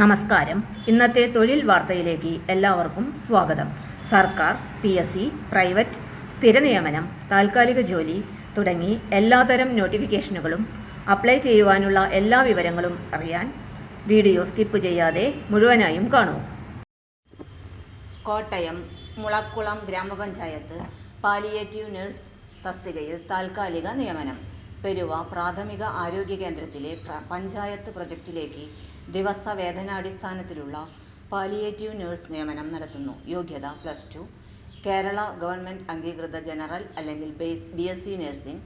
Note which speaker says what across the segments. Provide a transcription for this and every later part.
Speaker 1: നമസ്കാരം. ഇന്നത്തെ തൊഴിൽ വാർത്തയിലേക്ക് എല്ലാവർക്കും സ്വാഗതം. സർക്കാർ പി എസ് സി പ്രൈവറ്റ് സ്ഥിര നിയമനം താൽക്കാലിക ജോലി തുടങ്ങി എല്ലാതരം നോട്ടിഫിക്കേഷനുകളും അപ്ലൈ ചെയ്യുവാനുള്ള എല്ലാ വിവരങ്ങളും അറിയാൻ വീഡിയോ സ്കിപ്പ് ചെയ്യാതെ മുഴുവനായും കാണൂ.
Speaker 2: കോട്ടയം മുളക്കുളം ഗ്രാമപഞ്ചായത്ത് പാലിയേറ്റീവ് നഴ്സ് തസ്തികയിൽ താൽക്കാലിക നിയമനം. പെരുവ പ്രാഥമിക ആരോഗ്യ കേന്ദ്രത്തിലെ പഞ്ചായത്ത് പ്രൊജക്റ്റിലേക്ക് ദിവസ വേതനാടിസ്ഥാനത്തിലുള്ള പാലിയേറ്റീവ് നഴ്സ് നിയമനം നടത്തുന്നു. യോഗ്യത പ്ലസ് ടു. കേരള ഗവൺമെന്റ് അംഗീകൃത ജനറൽ അല്ലെങ്കിൽ base B S C nursing.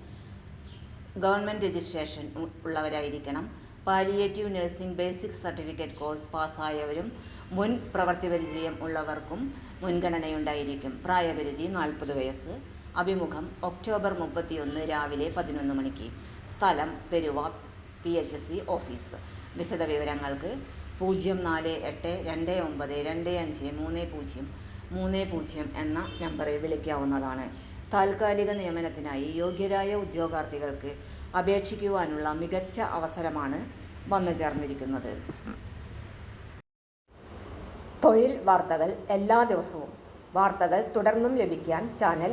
Speaker 2: Government registration ഉള്ളവരായിരിക്കണം. Palliative nursing basic certificate course പാസ്സായവരും മുൻ പ്രവർത്തി പരിചയം ഉള്ളവർക്കും മുൻഗണനയുണ്ടായിരിക്കും. പ്രായപരിധി നാൽപ്പത് വയസ്സ്. അഭിമുഖം ഒക്ടോബർ മുപ്പത്തിയൊന്ന് രാവിലെ പതിനൊന്ന് മണിക്ക്. സ്ഥലം Peruva P H S C office. വിശദവിവരങ്ങൾക്ക് പൂജ്യം നാല് എട്ട് രണ്ട് ഒമ്പത് രണ്ട് അഞ്ച് മൂന്ന് പൂജ്യം മൂന്ന് പൂജ്യം എന്ന നമ്പറിൽ വിളിക്കാവുന്നതാണ്. താൽക്കാലിക നിയമനത്തിനായി യോഗ്യരായ ഉദ്യോഗാർത്ഥികൾക്ക് അപേക്ഷിക്കുവാനുള്ള മികച്ച അവസരമാണ് വന്നു ചേർന്നിരിക്കുന്നത്. തൊഴിൽ വാർത്തകൾ എല്ലാ ദിവസവും. വാർത്തകൾ തുടർന്നും ലഭിക്കാൻ ചാനൽ